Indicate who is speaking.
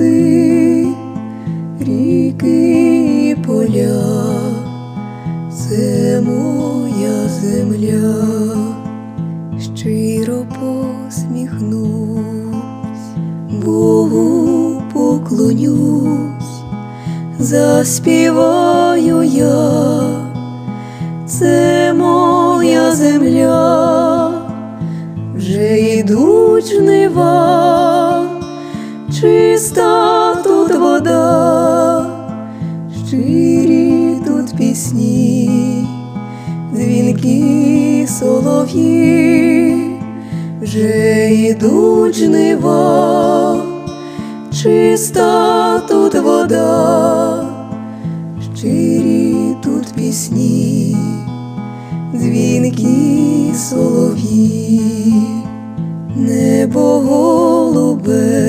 Speaker 1: ліси, ріки і поля, це моя земля, щиро посміхнусь, Богу поклонюсь, заспіваю я, це моя земля, вже йдуть жнива, чиста тут вода, щирі тут пісні, дзвінки солов'ї, вже йдуть жнива, чиста тут вода, щирі тут пісні, дзвінки солов'ї, небо голубе,